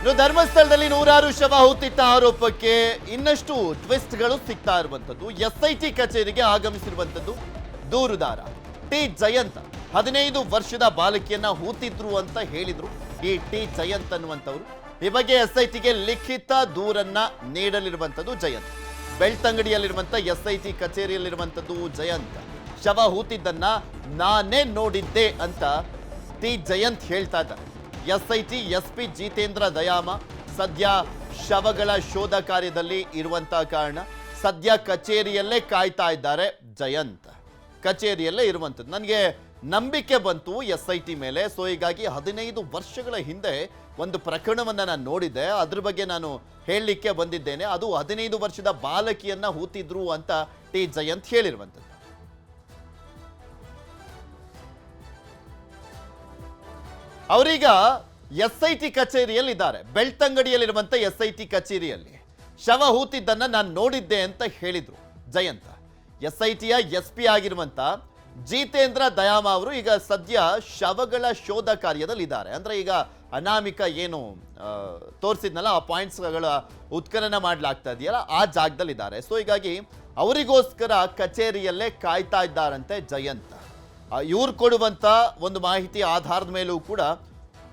ಇನ್ನು ಧರ್ಮಸ್ಥಳದಲ್ಲಿ ನೂರಾರು ಶವ ಹೂತಿಟ್ಟ ಆರೋಪಕ್ಕೆ ಇನ್ನಷ್ಟು ಟ್ವಿಸ್ಟ್ಗಳು ಸಿಗ್ತಾ ಇರುವಂತದ್ದು ಎಸ್ ಐ ಟಿ ಕಚೇರಿಗೆ ಆಗಮಿಸಿರುವಂತದ್ದು ದೂರುದಾರ. ಟಿ ಜಯಂತ ಹದಿನೈದು ವರ್ಷದ ಬಾಲಕಿಯನ್ನ ಹೂತಿದ್ರು ಅಂತ ಹೇಳಿದ್ರು. ಈ ಟಿ ಜಯಂತ್ ಅನ್ನುವಂಥವ್ರು. ಈ ಬಗ್ಗೆ ಎಸ್ ಐ ಟಿಗೆ ಲಿಖಿತ ದೂರನ್ನ ನೀಡಲಿರುವಂತದ್ದು ಜಯಂತ್. ಬೆಳ್ತಂಗಡಿಯಲ್ಲಿರುವಂತ ಎಸ್ ಐ ಟಿ ಕಚೇರಿಯಲ್ಲಿರುವಂತದ್ದು ಜಯಂತ್. ಶವ ಹೂತಿದ್ದನ್ನ ನಾನೇ ನೋಡಿದ್ದೆ ಅಂತ ಟಿ ಜಯಂತ್ ಹೇಳ್ತಾ ಇದ್ದಾರೆ. S I T Jitendra Dayama. ಸದ್ಯ ಶವಗಳ ಶೋಧ ಕಾರ್ಯದಲ್ಲಿ ಇರುವಂತಹ ಕಾರಣ ಸದ್ಯ ಕಚೇರಿಯಲ್ಲೇ ಕಾಯ್ತಾ ಇದ್ದಾರೆ ಜಯಂತ್. ಕಚೇರಿಯಲ್ಲೇ ಇರುವಂಥದ್ದು ನನಗೆ ನಂಬಿಕೆ ಬಂತು ಎಸ್ ಐ ಟಿ ಮೇಲೆ. ಸೊ ಹೀಗಾಗಿ ಹದಿನೈದು ವರ್ಷಗಳ ಹಿಂದೆ ಒಂದು ಪ್ರಕರಣವನ್ನು ನಾನು ನೋಡಿದ್ದೆ. ಅದ್ರ ಬಗ್ಗೆ ನಾನು ಹೇಳಲಿಕ್ಕೆ ಬಂದಿದ್ದೇನೆ. ಅದು ಹದಿನೈದು ವರ್ಷದ ಬಾಲಕಿಯನ್ನು ಹೂತಿದ್ರು ಅಂತ ಟಿ. ಜಯಂತ್ ಹೇಳಿರುವಂಥದ್ದು ಅವರೀಗ ಎಸ್ ಐ ಟಿ ಕಚೇರಿಯಲ್ಲಿ ಇದ್ದಾರೆ ಬೆಳ್ತಂಗಡಿಯಲ್ಲಿರುವಂತ ಎಸ್ ಐ ಟಿ ಕಚೇರಿಯಲ್ಲಿ. ಶವ ಹೂತಿದ್ದನ್ನ ನಾನು ನೋಡಿದ್ದೆ ಅಂತ ಹೇಳಿದ್ರು ಜಯಂತ. ಎಸ್ ಐ ಟಿಯ ಎಸ್ ಪಿ ಆಗಿರುವಂತ ಜಿತೇಂದ್ರ ದಯಾಮ ಅವರು ಈಗ ಸದ್ಯ ಶವಗಳ ಶೋಧ ಕಾರ್ಯದಲ್ಲಿ ಇದ್ದಾರೆ ಅಂದ್ರೆ ಈಗ ಅನಾಮಿಕ ಏನು ತೋರಿಸಿದ್ನಲ್ಲ, ಆ ಪಾಯಿಂಟ್ಸ್ಗಳ ಉತ್ಖನನ ಮಾಡ್ಲಾಗ್ತಾ ಇದೆಯಲ್ಲ, ಆ ಜಾಗದಲ್ಲಿದ್ದಾರೆ. ಸೊ ಹೀಗಾಗಿ ಅವರಿಗೋಸ್ಕರ ಕಚೇರಿಯಲ್ಲೇ ಕಾಯ್ತಾ ಇದ್ದಾರಂತೆ ಜಯಂತ. ಇವ್ರು ಕೊಡುವಂಥ ಒಂದು ಮಾಹಿತಿ ಆಧಾರದ ಮೇಲೂ ಕೂಡ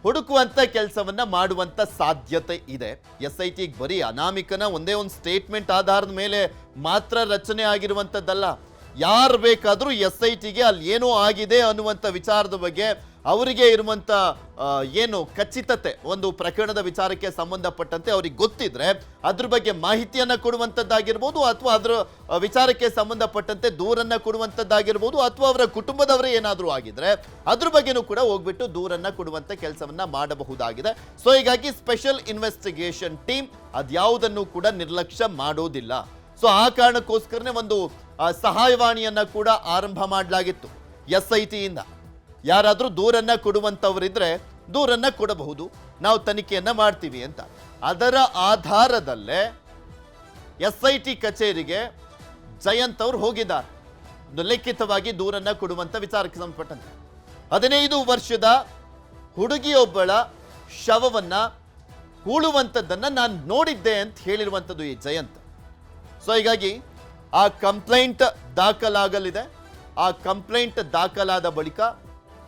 ಹುಡುಕುವಂಥ ಕೆಲಸವನ್ನ ಮಾಡುವಂಥ ಸಾಧ್ಯತೆ ಇದೆ. ಎಸ್ ಐ ಟಿಗೆ ಬರೀ ಅನಾಮಿಕನ ಒಂದೇ ಒಂದು ಸ್ಟೇಟ್ಮೆಂಟ್ ಆಧಾರದ ಮೇಲೆ ಮಾತ್ರ ರಚನೆ ಆಗಿರುವಂಥದ್ದಲ್ಲ ಯಾರು ಬೇಕಾದರೂ ಎಸ್ ಐ ಟಿಗೆ ಅಲ್ಲಿ ಏನೋ ಆಗಿದೆ ಅನ್ನುವಂಥ ವಿಚಾರದ ಬಗ್ಗೆ ಅವರಿಗೆ ಇರುವಂಥ ಏನು ಖಚಿತತೆ, ಒಂದು ಪ್ರಕರಣದ ವಿಚಾರಕ್ಕೆ ಸಂಬಂಧಪಟ್ಟಂತೆ ಅವ್ರಿಗೆ ಗೊತ್ತಿದ್ರೆ ಅದ್ರ ಬಗ್ಗೆ ಮಾಹಿತಿಯನ್ನ ಕೊಡುವಂಥದ್ದಾಗಿರ್ಬೋದು ಅಥವಾ ಅದರ ವಿಚಾರಕ್ಕೆ ಸಂಬಂಧಪಟ್ಟಂತೆ ದೂರನ್ನ ಕೊಡುವಂಥದ್ದಾಗಿರ್ಬೋದು ಅಥವಾ ಅವರ ಕುಟುಂಬದವರೇ ಏನಾದರೂ ಆಗಿದ್ರೆ ಅದ್ರ ಬಗ್ಗೆನೂ ಕೂಡ ಹೋಗ್ಬಿಟ್ಟು ದೂರನ್ನ ಕೊಡುವಂಥ ಕೆಲಸವನ್ನ ಮಾಡಬಹುದಾಗಿದೆ. ಸೊ, ಹೀಗಾಗಿ ಸ್ಪೆಷಲ್ ಇನ್ವೆಸ್ಟಿಗೇಷನ್ ಟೀಮ್ ಅದ್ಯಾವುದನ್ನು ಕೂಡ ನಿರ್ಲಕ್ಷ್ಯ ಮಾಡೋದಿಲ್ಲ. ಸೊ, ಆ ಕಾರಣಕ್ಕೋಸ್ಕರನೇ ಒಂದು ಸಹಾಯವಾಣಿಯನ್ನು ಕೂಡ ಆರಂಭ ಮಾಡಲಾಗಿತ್ತು ಎಸ್ ಐ ಟಿಯಿಂದ ಯಾರಾದರೂ ದೂರನ್ನ ಕೊಡುವಂಥವರಿದ್ರೆ ದೂರನ್ನ ಕೊಡಬಹುದು. ನಾವು ತನಿಖೆಯನ್ನು ಮಾಡ್ತೀವಿ ಅಂತ. ಅದರ ಆಧಾರದಲ್ಲೇ ಎಸ್ ಐ ಟಿ ಕಚೇರಿಗೆ ಜಯಂತ್ ಅವರು ಹೋಗಿದ್ದಾರೆ. ಲಿಖಿತವಾಗಿ ದೂರನ್ನ ಕೊಡುವಂತ ವಿಚಾರಕ್ಕೆ ಸಂಬಂಧಪಟ್ಟಂತೆ. ಹದಿನೈದು ವರ್ಷದ ಹುಡುಗಿಯೊಬ್ಬಳ ಶವವನ್ನ ಹೂಳುವಂಥದ್ದನ್ನು ನಾನು ನೋಡಿದ್ದೆ ಅಂತ ಹೇಳಿರುವಂಥದ್ದು ಈ ಜಯಂತ್. ಸೊ ಹೀಗಾಗಿ ಆ ಕಂಪ್ಲೇಂಟ್ ದಾಖಲಾಗಲಿದೆ. ಆ ಕಂಪ್ಲೇಂಟ್ ದಾಖಲಾದ ಬಳಿಕ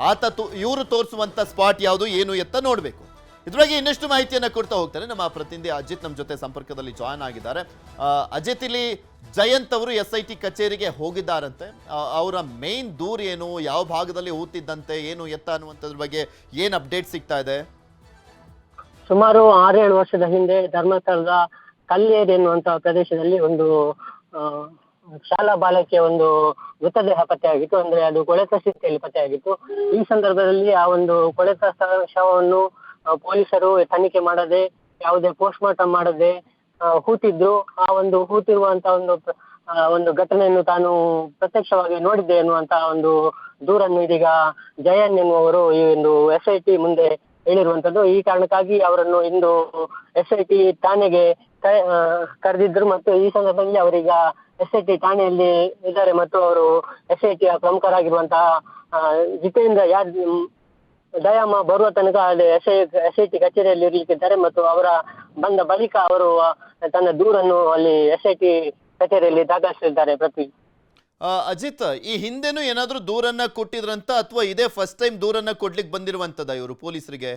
ಆತ ತು, ಇವರು ತೋರಿಸುವಂಥ ಸ್ಪಾಟ್ ಯಾವುದು, ಏನು ಎತ್ತ ನೋಡಬೇಕು. ಇದ್ರೊಳಗೆ ಇನ್ನಷ್ಟು ಮಾಹಿತಿಯನ್ನು ಕೊಡ್ತಾ ಹೋಗ್ತಾರೆ ನಮ್ಮ ಪ್ರತಿನಿಧಿ ಅಜಿತ್ ನಮ್ಮ ಜೊತೆ ಸಂಪರ್ಕದಲ್ಲಿ ಜಾಯ್ನ್ ಆಗಿದ್ದಾರೆ. ಅಜಿತ್ ಇಲ್ಲಿ ಜಯಂತ್ ಅವರು ಎಸ್ ಐ ಟಿ ಕಚೇರಿಗೆ ಹೋಗಿದ್ದಾರಂತೆ. ಅವರ ಮೇನ್ ದೂರ ಏನು, ಯಾವ ಭಾಗದಲ್ಲಿ ಹೂತಿದ್ದಂತೆ ಏನು ಎತ್ತ ಅನ್ನುವಂಥದ್ರ ಬಗ್ಗೆ ಏನು ಅಪ್ಡೇಟ್ ಸಿಗ್ತಾ ಇದೆ? ಸುಮಾರು ಆರೇಳು ವರ್ಷದ ಹಿಂದೆ ಧರ್ಮಸ್ಥಳದ ಕಲ್ಲೇರಿ ಎನ್ನುವಂತಹ ಪ್ರದೇಶದಲ್ಲಿ ಒಂದು ಶಾಲಾ ಬಾಲಕಿಯ ಒಂದು ಮೃತದೇಹ ಪತ್ತೆಯಾಗಿತ್ತು. ಅಂದ್ರೆ ಅದು ಕೊಳೆತ ಸ್ಥಿತಿಯಲ್ಲಿ ಪತ್ತೆಯಾಗಿತ್ತು. ಈ ಸಂದರ್ಭದಲ್ಲಿ ಆ ಒಂದು ಕೊಳೆತ ಶವವನ್ನು ಪೊಲೀಸರು ತನಿಖೆ ಮಾಡದೆ ಯಾವುದೇ ಪೋಸ್ಟ್ ಮಾರ್ಟಮ್ ಮಾಡದೆ ಆ, ಹೂತಿದ್ರು. ಆ ಒಂದು ಹೂತಿರುವಂತ ಒಂದು ಒಂದು ಘಟನೆಯನ್ನು ತಾನು ಪ್ರತ್ಯಕ್ಷವಾಗಿ ನೋಡಿದ್ದೆ ಎನ್ನುವಂತಹ ಒಂದು ದೂರನ್ನು ಇದೀಗ ಜಯನ್ ಎನ್ನುವರು ಈ ಒಂದು ಎಸ್ ಐ ಟಿ ಮುಂದೆ ಹೇಳಿರುವಂತದ್ದು. ಈ ಕಾರಣಕ್ಕಾಗಿ ಅವರನ್ನು ಇಂದು ಎಸ್ ಐ ಟಿ ಠಾಣೆಗೆ ಕ- ಕರೆದಿದ್ರು ಮತ್ತು ಈ ಸಂದರ್ಭದಲ್ಲಿ ಅವರೀಗ ಎಸ್ ಐ ಟಿ ಠಾಣೆಯಲ್ಲಿ ಇದ್ದಾರೆ ಮತ್ತು ಅವರು ಎಸ್ ಐ ಟಿಯ ಪ್ರಮುಖರಾಗಿರುವಂತಹ ಜಿತೇಂದ್ರ ಯಾದ್ ದಯಾಮ ಬರುವ ತನಕ ಅಲ್ಲಿ S I S I T ಕಚೇರಿಯಲ್ಲಿ ಇರ್ಲಿಕ್ಕಿದ್ದಾರೆ ಮತ್ತು ಅವರ ಬಂದ ಬಳಿಕ ಅವರು ತನ್ನ ದೂರನ್ನು ಅಲ್ಲಿ ಎಸ್ ಐ ಟಿ ಕಚೇರಿಯಲ್ಲಿ ದಾಖಲಿಸಿದ್ದಾರೆ ಪ್ರತಿ. ಅಜಿತ್ ಈ ಹಿಂದೆನೂ ಏನಾದರೂ ದೂರನ್ನ ಕೊಟ್ಟಿದ್ರಂತ ಅಥವಾ ಇದೇ ಫಸ್ಟ್ ಟೈಮ್ ದೂರನ್ನ ಕೊಡ್ಲಿಕ್ಕೆ ಬಂದಿರುವಂತದ ಇವರು ಪೊಲೀಸರಿಗೆ?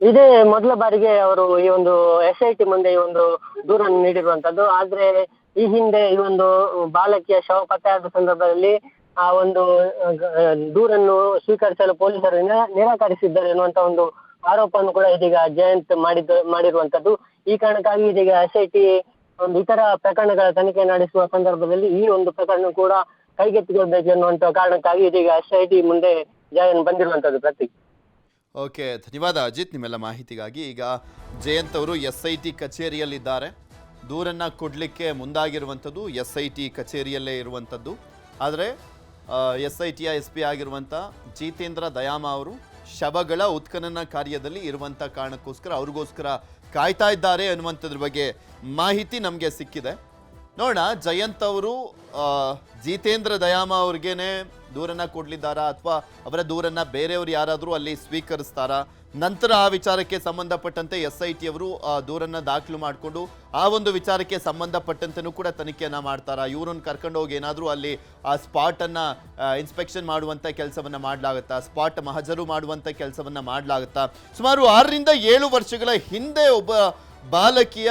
ಇದೇ ಮೊದಲ ಬಾರಿಗೆ ಅವರು ಈ ಒಂದು ಎಸ್ ಐ ಟಿ ಮುಂದೆ ಈ ಒಂದು ದೂರನ್ನು ನೀಡಿರುವಂತದ್ದು. ಆದ್ರೆ ಈ ಹಿಂದೆ ಈ ಒಂದು ಬಾಲಕಿಯ ಶವ ಪತ್ತೆಯಾದ ಸಂದರ್ಭದಲ್ಲಿ ಆ ಒಂದು ದೂರನ್ನು ಸ್ವೀಕರಿಸಲು ಪೊಲೀಸರು ನಿರಾ- ನಿರಾಕರಿಸಿದ್ದಾರೆ ಎನ್ನುವಂತ ಒಂದು ಆರೋಪವನ್ನು ಕೂಡ ಇದೀಗ ಜಯಂತ್ ಮಾಡಿದ್ದು, ಮಾಡಿರುವಂತದ್ದು. ಈ ಕಾರಣಕ್ಕಾಗಿ ಇದೀಗ ಎಸ್ ಐ ಟಿ ಒಂದು ಇತರ ಪ್ರಕರಣಗಳ ತನಿಖೆ ನಡೆಸುವ ಸಂದರ್ಭದಲ್ಲಿ ಈ ಒಂದು ಪ್ರಕರಣ ಕೂಡ ಕೈಗೆತ್ತಿಕೊಳ್ಬೇಕು ಎನ್ನುವಂತ ಕಾರಣಕ್ಕಾಗಿ ಇದೀಗ ಎಸ್ ಐ ಟಿ ಮುಂದೆ ಜಯಂತ್ ಬಂದಿರುವಂತದ್ದು ಪ್ರತಿ ಓಕೆ, ಧನ್ಯವಾದ ಅಜಿತ್ ನಿಮ್ಮೆಲ್ಲ ಮಾಹಿತಿಗಾಗಿ. ಈಗ ಜಯಂತ್ ಅವರು ಎಸ್ ಐ ಟಿ ಕಚೇರಿಯಲ್ಲಿದ್ದಾರೆ. ದೂರನ್ನ ಕೊಡಲಿಕ್ಕೆ ಮುಂದಾಗಿರುವಂಥದ್ದು ಎಸ್ ಐ ಟಿ ಕಚೇರಿಯಲ್ಲೇ ಇರುವಂಥದ್ದು. ಆದರೆ ಎಸ್ ಐ ಟಿಯ ಎಸ್ ಪಿ ಆಗಿರುವಂಥ ಜಿತೇಂದ್ರ ದಯಾಮ ಅವರು ಶವಗಳ ಉತ್ಖನನ ಕಾರ್ಯದಲ್ಲಿ ಇರುವಂಥ ಕಾರಣಕ್ಕೋಸ್ಕರ ಅವ್ರಿಗೋಸ್ಕರ ಕಾಯ್ತಾ ಇದ್ದಾರೆ ಅನ್ನುವಂಥದ್ರ ಬಗ್ಗೆ ಮಾಹಿತಿ ನಮಗೆ ಸಿಕ್ಕಿದೆ. ನೋಡೋಣ, ಜಯಂತ್ ಅವರು ಜಿತೇಂದ್ರ ದಯಾಮ ಅವ್ರಿಗೇನೆ ದೂರನ್ನ ಕೊಡ್ಲಿದ್ದಾರಾ ಅಥವಾ ಅವರ ದೂರನ್ನ ಬೇರೆಯವರು ಯಾರಾದರೂ ಅಲ್ಲಿ ಸ್ವೀಕರಿಸ್ತಾರಾ? ನಂತರ ಆ ವಿಚಾರಕ್ಕೆ ಸಂಬಂಧಪಟ್ಟಂತೆ ಎಸ್ ಐ ಟಿ ಅವರು ಆ, ದೂರನ್ನ ದಾಖಲು ಮಾಡಿಕೊಂಡು ಆ ಒಂದು ವಿಚಾರಕ್ಕೆ ಸಂಬಂಧಪಟ್ಟಂತೆನೂ ಕೂಡ ತನಿಖೆಯನ್ನು ಮಾಡ್ತಾರಾ? ಇವರನ್ನು ಕರ್ಕೊಂಡು ಹೋಗಿ ಏನಾದರೂ ಅಲ್ಲಿ ಆ ಸ್ಪಾಟ್ ಅನ್ನ ಇನ್ಸ್ಪೆಕ್ಷನ್ ಮಾಡುವಂತ ಕೆಲಸವನ್ನ ಮಾಡಲಾಗುತ್ತಾ? ಸ್ಪಾಟ್ ಮಹಜರು ಮಾಡುವಂತ ಕೆಲಸವನ್ನ ಮಾಡಲಾಗುತ್ತಾ? ಸುಮಾರು ಆರರಿಂದ ಏಳು ವರ್ಷಗಳ ಹಿಂದೆ ಒಬ್ಬ ಬಾಲಕಿಯ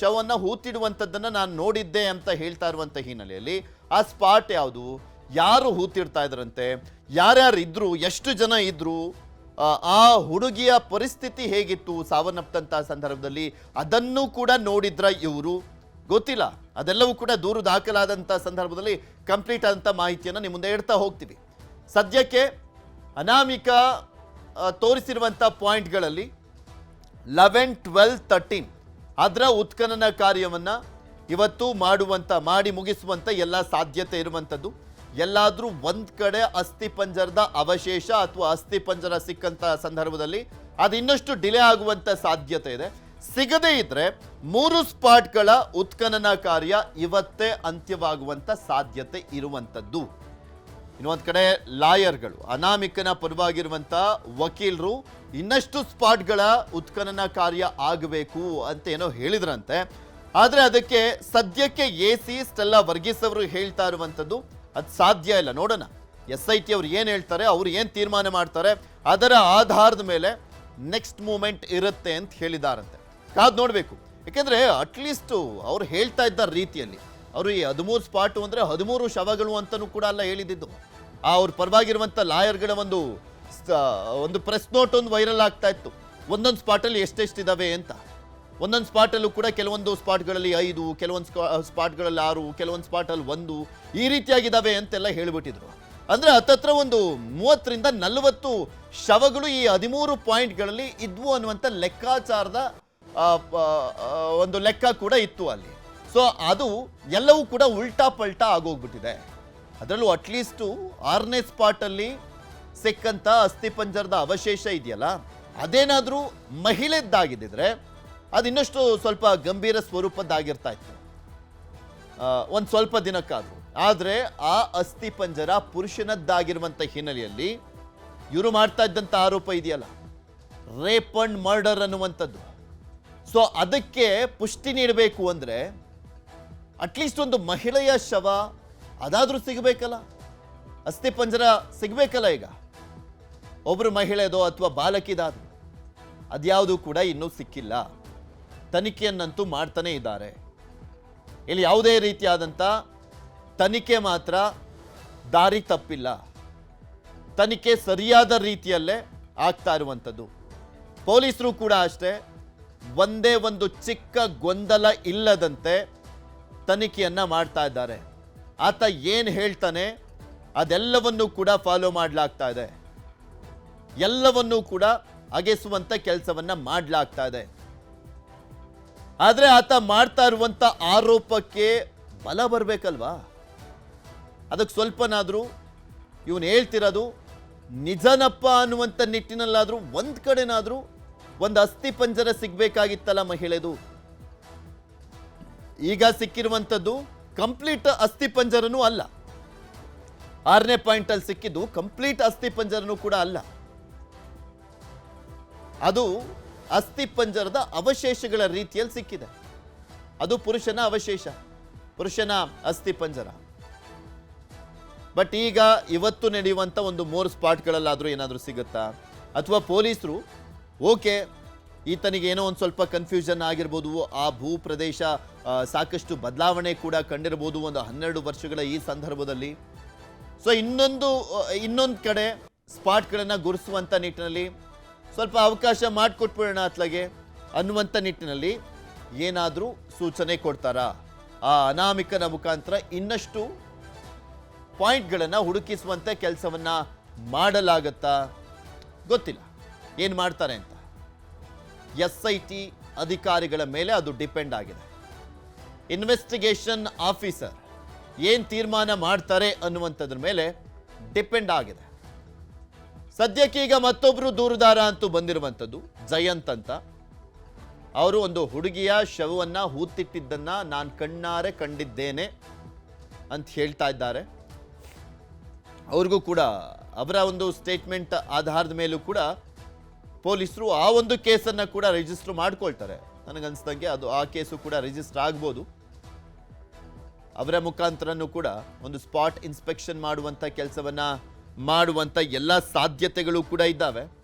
ಶವನ್ನು ಹೂತಿಡುವಂಥದ್ದನ್ನ ನಾನು ನೋಡಿದ್ದೆ ಅಂತ ಹೇಳ್ತಾ ಇರುವಂಥ ಹಿನ್ನೆಲೆಯಲ್ಲಿ ಆ ಸ್ಪಾಟ್ ಯಾವುದು? ಯಾರು ಹೂತಿಡ್ತಾ ಇದ್ರಂತೆ? ಯಾರ್ಯಾರು ಇದ್ರು? ಎಷ್ಟು ಜನ ಇದ್ರು? ಆ, ಹುಡುಗಿಯ ಪರಿಸ್ಥಿತಿ ಹೇಗಿತ್ತು ಸಾವನ್ನಪ್ಪಂತಹ ಸಂದರ್ಭದಲ್ಲಿ? ಅದನ್ನು ಕೂಡ ನೋಡಿದ್ರ ಇವರು? ಗೊತ್ತಿಲ್ಲ. ಅದೆಲ್ಲವೂ ಕೂಡ ದೂರು ದಾಖಲಾದಂಥ ಸಂದರ್ಭದಲ್ಲಿ ಕಂಪ್ಲೀಟ್ ಆದಂಥ ಮಾಹಿತಿಯನ್ನು ನಿಮ್ಮ ಮುಂದೆ ಇಡ್ತಾ ಹೋಗ್ತೀವಿ. ಸದ್ಯಕ್ಕೆ ಅನಾಮಿಕ ತೋರಿಸಿರುವಂಥ ಪಾಯಿಂಟ್ಗಳಲ್ಲಿ ಲೆವೆನ್ ಟ್ವೆಲ್ ತರ್ಟೀನ್ ಅದರ ಉತ್ಖನನ ಕಾರ್ಯವನ್ನು ಇವತ್ತು ಮಾಡುವಂಥ ಮಾಡಿ ಮುಗಿಸುವಂಥ ಎಲ್ಲ ಸಾಧ್ಯತೆ ಇರುವಂಥದ್ದು ಎಲ್ಲಾದರೂ ಒಂದು ಕಡೆ ಅಸ್ಥಿಪಂಜರದ ಅವಶೇಷ ಅಥವಾ ಅಸ್ಥಿಪಂಜರ ಸಿಕ್ಕಂಥ ಸಂದರ್ಭದಲ್ಲಿ ಅದು ಇನ್ನಷ್ಟು ಡಿಲೇ ಆಗುವಂಥ ಸಾಧ್ಯತೆ ಇದೆ. ಸಿಗದೇ ಇದ್ರೆ ಮೂರು ಸ್ಪಾಟ್ಗಳ ಉತ್ಖನನ ಕಾರ್ಯ ಇವತ್ತೇ ಅಂತ್ಯವಾಗುವಂಥ ಸಾಧ್ಯತೆ ಇರುವಂಥದ್ದು ಇನ್ನೊಂದು ಕಡೆ ಲಾಯರ್ಗಳು, ಅನಾಮಿಕನ ಪರವಾಗಿರುವಂತ ವಕೀಲರು ಇನ್ನಷ್ಟು ಸ್ಪಾಟ್ಗಳ ಉತ್ಖನನ ಕಾರ್ಯ ಆಗಬೇಕು ಅಂತ ಏನೋ ಹೇಳಿದ್ರಂತೆ. ಆದ್ರೆ ಅದಕ್ಕೆ ಸದ್ಯಕ್ಕೆ ಎ ಸಿ, ಸ್ಟೆಲ್ಲಾ ವರ್ಗೀಸ್ ಅವರು ಹೇಳ್ತಾ ಇರುವಂಥದ್ದು ಅದು ಸಾಧ್ಯ ಇಲ್ಲ. ನೋಡೋಣ. ಎಸ್ ಐ ಟಿ ಅವ್ರು ಏನು ಹೇಳ್ತಾರೆ, ಅವ್ರು ಏನು ತೀರ್ಮಾನ ಮಾಡ್ತಾರೆ, ಅದರ ಆಧಾರದ ಮೇಲೆ ನೆಕ್ಸ್ಟ್ ಮೂಮೆಂಟ್ ಇರುತ್ತೆ ಅಂತ ಹೇಳಿದಾರಂತೆ. ಕಾದು ನೋಡಬೇಕು. ಯಾಕೆಂದರೆ ಅಟ್ಲೀಸ್ಟ್ ಅವ್ರು ಹೇಳ್ತಾ ಇದ್ದ ರೀತಿಯಲ್ಲಿ, ಅವರು ಈ ಹದಿಮೂರು ಸ್ಪಾಟು ಅಂದರೆ ಹದಿಮೂರು ಶವಗಳು ಅಂತಲೂ ಕೂಡ ಅಲ್ಲ ಹೇಳಿದ್ದು. ಆ ಅವ್ರ ಪರವಾಗಿರುವಂಥ ಲಾಯರ್ಗಳ ಒಂದು ಒಂದು ಪ್ರೆಸ್ ನೋಟ್ ಒಂದು ವೈರಲ್ ಆಗ್ತಾ ಇತ್ತು. ಒಂದೊಂದು ಸ್ಪಾಟಲ್ಲಿ ಎಷ್ಟೆಷ್ಟಿದ್ದಾವೆ ಅಂತ. ಒಂದೊಂದು ಸ್ಪಾಟಲ್ಲೂ ಕೂಡ ಕೆಲವೊಂದು ಸ್ಪಾಟ್ಗಳಲ್ಲಿ ಐದು, ಕೆಲವೊಂದು ಸ್ಪಾಟ್ಗಳಲ್ಲಿ ಆರು, ಕೆಲವೊಂದು ಸ್ಪಾಟಲ್ಲಿ ಒಂದು ಈ ರೀತಿಯಾಗಿದ್ದಾವೆ ಅಂತೆಲ್ಲ ಹೇಳಿಬಿಟ್ಟಿದ್ರು. ಅಂದರೆ ಹತ್ತತ್ರ ಒಂದು ಮೂವತ್ತರಿಂದ ನಲವತ್ತು ಶವಗಳು ಈ ಹದಿಮೂರು ಪಾಯಿಂಟ್ಗಳಲ್ಲಿ ಇದ್ವು ಅನ್ನುವಂಥ ಲೆಕ್ಕಾಚಾರದ ಒಂದು ಲೆಕ್ಕ ಕೂಡ ಇತ್ತು ಅಲ್ಲಿ. ಸೊ ಅದು ಎಲ್ಲವೂ ಕೂಡ ಉಲ್ಟಾ ಪಲ್ಟಾ ಆಗೋಗ್ಬಿಟ್ಟಿದೆ. ಅದರಲ್ಲೂ ಅಟ್ಲೀಸ್ಟು ಆರನೇ ಸ್ಪಾಟಲ್ಲಿ ಸಿಕ್ಕಂತ ಅಸ್ಥಿಪಂಜರದ ಅವಶೇಷ ಇದೆಯಲ್ಲ? ಅದೇನಾದರೂ ಮಹಿಳೆದ್ದಾಗಿದ್ದಿದ್ರೆ ಅದು ಇನ್ನಷ್ಟು ಸ್ವಲ್ಪ ಗಂಭೀರ ಸ್ವರೂಪದ್ದಾಗಿರ್ತಾ ಇತ್ತು ಒಂದು ಸ್ವಲ್ಪ ದಿನಕ್ಕಾದರೂ. ಆದರೆ ಆ ಅಸ್ಥಿಪಂಜರ ಪುರುಷನದ್ದಾಗಿರುವಂಥ ಹಿನ್ನೆಲೆಯಲ್ಲಿ ಇವರು ಮಾಡ್ತಾ ಇದ್ದಂಥ ಆರೋಪ ಇದೆಯಲ್ಲ? ರೇಪ್ ಅಂಡ್ ಮರ್ಡರ್ ಅನ್ನುವಂಥದ್ದು. ಸೊ ಅದಕ್ಕೆ ಪುಷ್ಟಿ ನೀಡಬೇಕು ಅಂದರೆ ಅಟ್ಲೀಸ್ಟ್ ಒಂದು ಮಹಿಳೆಯ ಶವ ಅದಾದರೂ ಸಿಗಬೇಕಲ್ಲ? ಅಸ್ಥಿಪಂಜರ ಸಿಗಬೇಕಲ್ಲ ಈಗ? ಒಬ್ಬರು ಮಹಿಳೆದೋ ಅಥವಾ ಬಾಲಕಿದಾದ್ರು? ಅದ್ಯಾವುದೂ ಕೂಡ ಇನ್ನೂ ಸಿಕ್ಕಿಲ್ಲ. ತನಿಖೆಯನ್ನಂತೂ ಮಾಡ್ತಾನೆ ಇದ್ದಾರೆ. ಇಲ್ಲಿ ಯಾವುದೇ ರೀತಿಯಾದಂಥ ತನಿಖೆ ಮಾತ್ರ ದಾರಿ ತಪ್ಪಿಲ್ಲ. ತನಿಖೆ ಸರಿಯಾದ ರೀತಿಯಲ್ಲೇ ಆಗ್ತಾ ಇರುವಂಥದ್ದು. ಪೊಲೀಸರು ಕೂಡ ಅಷ್ಟೇ ಒಂದೇ ಒಂದು ಚಿಕ್ಕ ಗೊಂದಲ ಇಲ್ಲದಂತೆ ತನಿಖೆಯನ್ನು ಮಾಡ್ತಾ ಇದ್ದಾರೆ. ಆತ ಏನು ಹೇಳ್ತಾನೆ ಅದೆಲ್ಲವನ್ನೂ ಕೂಡ ಫಾಲೋ ಮಾಡಲಾಗ್ತಾ ಇದೆ. ಎಲ್ಲವನ್ನೂ ಕೂಡ ಅಗೆಸುವಂಥ ಕೆಲಸವನ್ನು ಮಾಡಲಾಗ್ತಾ ಇದೆ. ಆದ್ರೆ ಆತ ಮಾಡ್ತಾ ಇರುವಂಥ ಆರೋಪಕ್ಕೆ ಬಲ ಬರಬೇಕಲ್ವಾ? ಅದಕ್ಕೆ ಸ್ವಲ್ಪನಾದರೂ ಇವನು ಹೇಳ್ತಿರೋದು ನಿಜನಪ್ಪ ಅನ್ನುವಂಥ ನಿಟ್ಟಿನಲ್ಲಾದರೂ ಒಂದು ಕಡೆನಾದರೂ ಒಂದು ಅಸ್ಥಿ ಪಂಜರ ಸಿಗಬೇಕಾಗಿತ್ತಲ್ಲ ಮಹಿಳೆದು. ಈಗ ಸಿಕ್ಕಿರುವಂಥದ್ದು ಕಂಪ್ಲೀಟ್ ಅಸ್ಥಿ ಪಂಜರನೂ ಅಲ್ಲ. ಆರನೇ ಪಾಯಿಂಟ್ ಅಲ್ಲಿ ಸಿಕ್ಕಿದ್ದು ಕಂಪ್ಲೀಟ್ ಅಸ್ಥಿ ಪಂಜರನೂ ಕೂಡ ಅಲ್ಲ. ಅದು ಅಸ್ಥಿ ಪಂಜರದ ಅವಶೇಷಗಳ ರೀತಿಯಲ್ಲಿ ಸಿಕ್ಕಿದೆ. ಅದು ಪುರುಷನ ಅವಶೇಷ, ಪುರುಷನ ಅಸ್ಥಿಪಂಜರ ಬಟ್ ಈಗ ಇವತ್ತು ನಡೆಯುವಂಥ ಒಂದು ಮೂರು ಸ್ಪಾಟ್ಗಳಲ್ಲಾದರೂ ಏನಾದರೂ ಸಿಗುತ್ತಾ? ಅಥವಾ ಪೊಲೀಸರು, ಓಕೆ, ಈತನಿಗೆ ಏನೋ ಒಂದು ಸ್ವಲ್ಪ ಕನ್ಫ್ಯೂಷನ್ ಆಗಿರ್ಬೋದು, ಆ ಭೂ ಪ್ರದೇಶ ಸಾಕಷ್ಟು ಬದಲಾವಣೆ ಕೂಡ ಕಂಡಿರ್ಬೋದು ಒಂದು ಹನ್ನೆರಡು ವರ್ಷಗಳ ಈ ಸಂದರ್ಭದಲ್ಲಿ. ಸೊ ಇನ್ನೊಂದು ಇನ್ನೊಂದು ಕಡೆ ಸ್ಪಾಟ್ಗಳನ್ನು ಗುರುಸುವಂಥ ನಿಟ್ಟಿನಲ್ಲಿ ಸ್ವಲ್ಪ ಅವಕಾಶ ಮಾಡಿಕೊಟ್ಬಿಡೋಣ ಅತ್ಲಗೆ ಅನ್ನುವಂಥ ನಿಟ್ಟಿನಲ್ಲಿ ಏನಾದರೂ ಸೂಚನೆ ಕೊಡ್ತಾರಾ? ಆ ಅನಾಮಿಕನ ಮುಖಾಂತರ ಇನ್ನಷ್ಟು ಪಾಯಿಂಟ್ಗಳನ್ನು ಹುಡುಕಿಸುವಂಥ ಕೆಲಸವನ್ನು ಮಾಡಲಾಗತ್ತಾ? ಗೊತ್ತಿಲ್ಲ. ಏನು ಮಾಡ್ತಾರೆ ಅಂತ? ಎಸ್ ಐ ಟಿ ಅಧಿಕಾರಿಗಳ ಮೇಲೆ ಅದು ಡಿಪೆಂಡ್ ಆಗಿದೆ. ಇನ್ವೆಸ್ಟಿಗೇಷನ್ ಆಫೀಸರ್ ಏನು ತೀರ್ಮಾನ ಮಾಡ್ತಾರೆ ಅನ್ನುವಂಥದ್ರ ಮೇಲೆ ಡಿಪೆಂಡ್ ಆಗಿದೆ. ಸದ್ಯಕ್ಕೆ ಈಗ ಮತ್ತೊಬ್ಬರು ದೂರುದಾರ ಅಂತೂ ಬಂದಿರುವಂಥದ್ದು ಜಯಂತ್ ಅಂತ. ಅವರು ಒಂದು ಹುಡುಗಿಯ ಶವವನ್ನು ಹೂತಿಟ್ಟಿದ್ದನ್ನ ನಾನು ಕಣ್ಣಾರೆ ಕಂಡಿದ್ದೇನೆ ಅಂತ ಹೇಳ್ತಾ ಇದ್ದಾರೆ. ಅವ್ರಿಗೂ ಕೂಡ ಅವರ ಒಂದು ಸ್ಟೇಟ್ಮೆಂಟ್ ಆಧಾರದ ಮೇಲೂ ಕೂಡ ಪೊಲೀಸರು ಆ ಒಂದು ಕೇಸನ್ನು ಕೂಡ ರಿಜಿಸ್ಟರ್ ಮಾಡ್ಕೊಳ್ತಾರೆ. ನನಗನ್ಸ್ದಂಗೆ ಅದು ಆ ಕೇಸು ಕೂಡ ರಿಜಿಸ್ಟರ್ ಆಗ್ಬೋದು. ಅವರ ಮುಖಾಂತರನೂ ಕೂಡ ಒಂದು ಸ್ಪಾಟ್ ಇನ್ಸ್ಪೆಕ್ಷನ್ ಮಾಡುವಂಥ ಕೆಲಸವನ್ನ ಮಾಡುವಂಥ ಎಲ್ಲ ಸಾಧ್ಯತೆಗಳು ಕೂಡ ಇದ್ದಾವೆ.